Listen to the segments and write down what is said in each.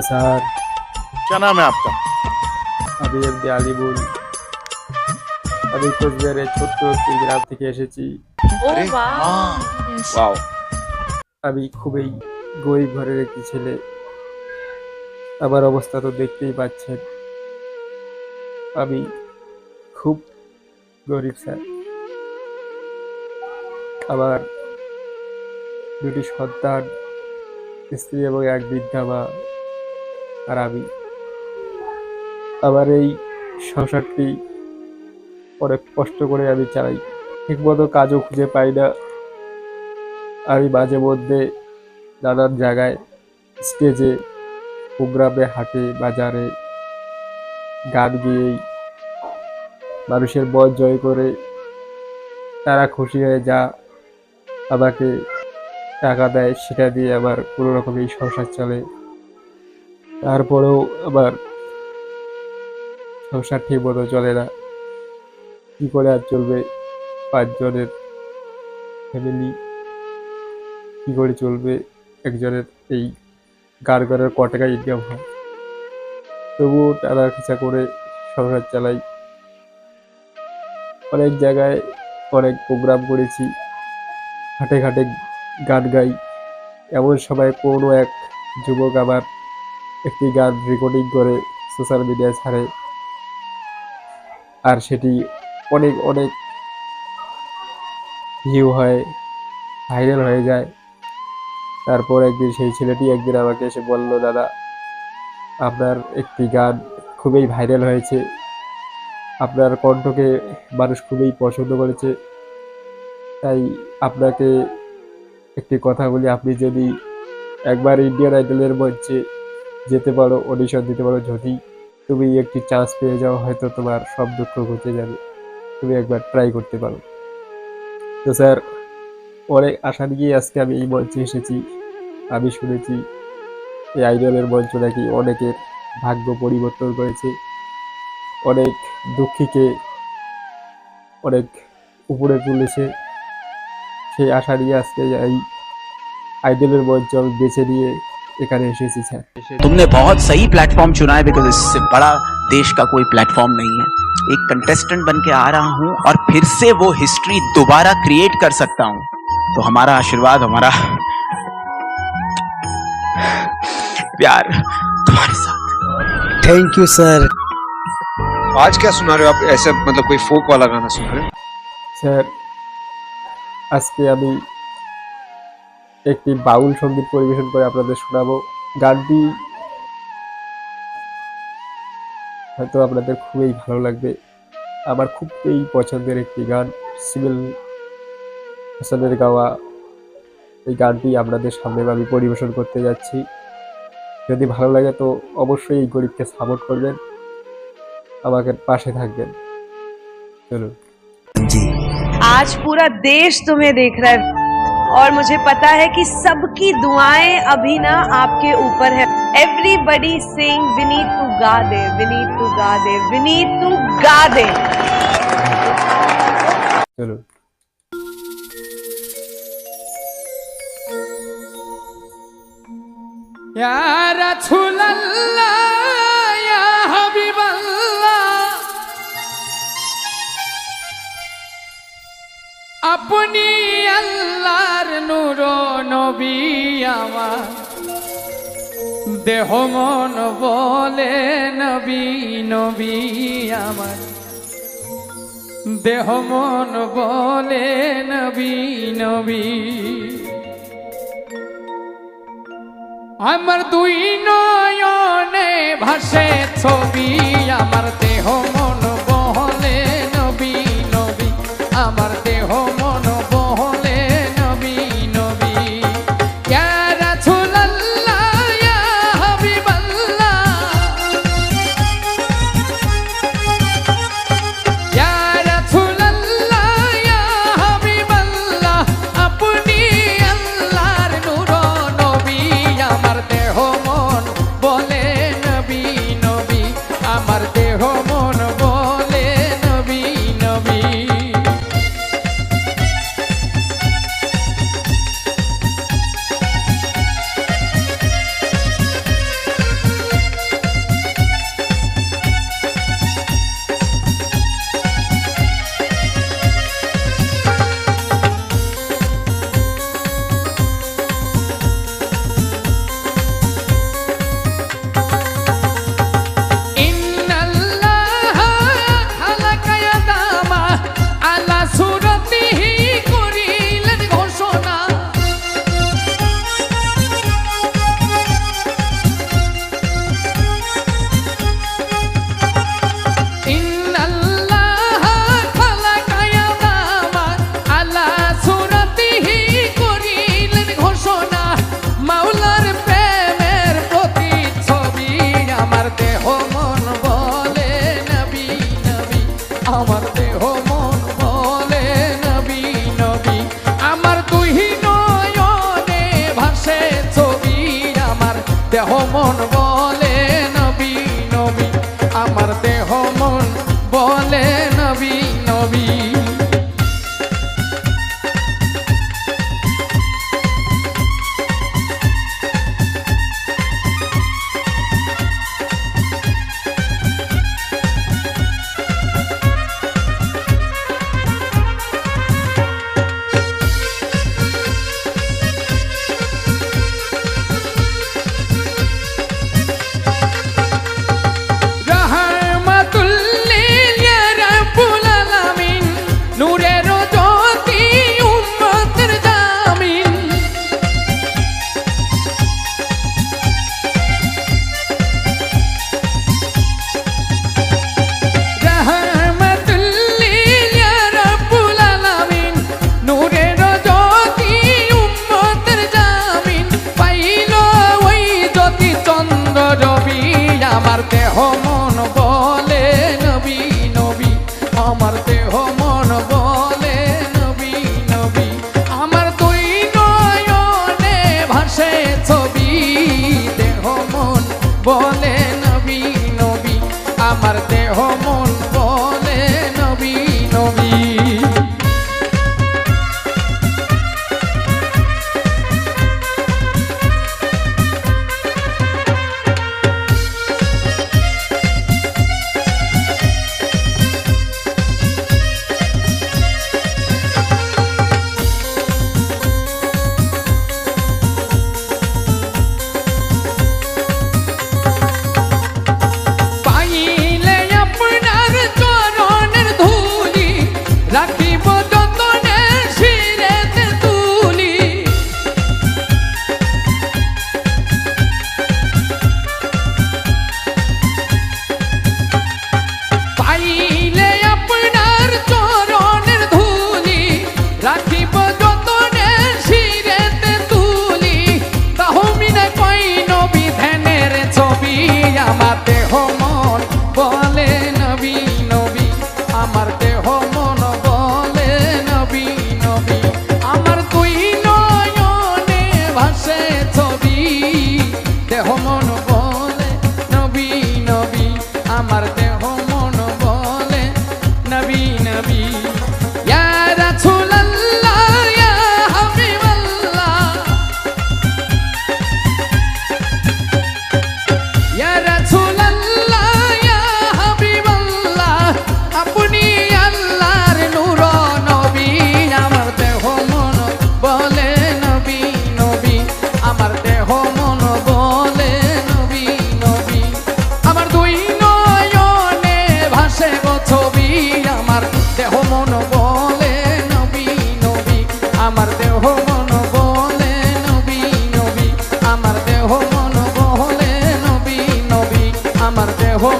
Sir क्या नाम है आपका আমি এমনি আলিমুল আমি কোচবিহারের ছোট্ট একটি গ্রাম থেকে এসেছি ओ अरे वाह हाँ वाओ আমি খুবই গরিব ঘরের একটি ছেলে আমার অবস্থা তো দেখতেই পাচ্ছেন আমি খুব গরিব স্যার আমার দুটি সন্তান স্ত্রী এবং এক বৃদ্ধা মা আর আমি। আমার এই সংসারটি অনেক কষ্ট করে আমি চালাই। ঠিকমতো কাজও খুঁজে পাই না। আমি মাঝে মধ্যে নানান জায়গায় স্টেজে, প্রোগ্রামে, হাটে, বাজারে গান গিয়েই মানুষের মন জয় করে তারা খুশি হয়ে যা, আমাকে টাকা দেয়, সেটা দিয়ে আমার কোনো রকম এই সংসার চলে। তারপরেও আবার সংসার ঠিক মতো চলে না। কী করে আর চলবে পাঁচজনের ফ্যামিলি কী করে চলবে একজনের এই গার গারের ক টাকা ইনকাম হয়? তবুও টানা খিচা করে সংসার চালাই। অনেক জায়গায় অনেক প্রোগ্রাম করেছি। ঘাটে ঘাটে গান গাই। এমন সময় কোনো এক যুবক আবার একটি গান রেকর্ডিং করে সোশ্যাল মিডিয়ায় ছাড়ে। আর সেটি অনেক অনেক ভিউ হয় ভাইরাল হয়ে যায়। তারপর একদিন সেই ছেলেটি একদিন আমাকে এসে বলল, দাদা, আপনার একটি গান খুবই ভাইরাল হয়েছে। আপনার কণ্ঠকে মানুষ খুবই পছন্দ করেছে। তাই আপনাকে একটি কথা বলি, আপনি যদি একবার ইন্ডিয়ান আইডলের মঞ্চে যেতে পারো অডিশন দিতে পারো। যদি তুমি একটি চান্স পেয়ে যাও, হয়তো তোমার সব দুঃখ ঘুচে যাবে। তুমি একবার ট্রাই করতে পারো। তো স্যার অনেক আশা নিয়ে আজকে আমি এই মঞ্চে এসেছি। আমি শুনেছি এই আইডলের মঞ্চ নাকি অনেকের ভাগ্য পরিবর্তন করেছে। অনেক দুঃখীকে অনেক উপরে তুলেছে। সেই আশা নিয়ে আজকে এই আইডলের মঞ্চ আমি বেছে নিয়ে এখানে এসেছি স্যার तुमने बहुत सही प्लेटफॉर्म चुना है बिकॉज इससे बड़ा देश का कोई प्लेटफॉर्म नहीं है एक कंटेस्टेंट बन के आ रहा हूं और फिर से वो हिस्ट्री दोबारा क्रिएट कर सकता हूं तो हमारा आशीर्वाद हमारा प्यार तुम्हारे साथ थैंक यू सर आज क्या सुना रहे हो आप ऐसे मतलब कोई फोक वाला गाना सुना रहे हो স্যার আজকে আমি একটি বাউল সঙ্গীত পরিবেশন করে আপনাদের শোনাবো গানটি হয়তো আপনাদের খুবই ভালো লাগবে আমার খুবই পছন্দের একটি গান সিভিল হাসানের গাওয়া এই গানটি আপনাদের সামনে আমি পরিবেশন করতে যাচ্ছি যদি ভালো লাগে তো অবশ্যই এই গরিবকে সাপোর্ট করবেন আমাকে পাশে থাকবেন চলুন आज पूरा देश तुम्हें देख रहा है और मुझे पता है कि सबकी दुआएँ अभी ना आपके ऊपर है। एवरीबडी सिंग विनीत टू गा दे विनीत टू गा दे विनीत टू गा दे चलो। यार छुल्ला আপনি আল্লাহর নূর নবী আমার। দেহ মন বলে নবী নবী আমার। দেহ মন বলে নবী নবী। আমার দুই নয়নে ভাসে ছবি, আমার দেহ home on the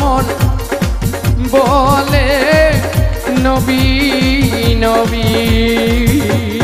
মন বলে? নবী নবী।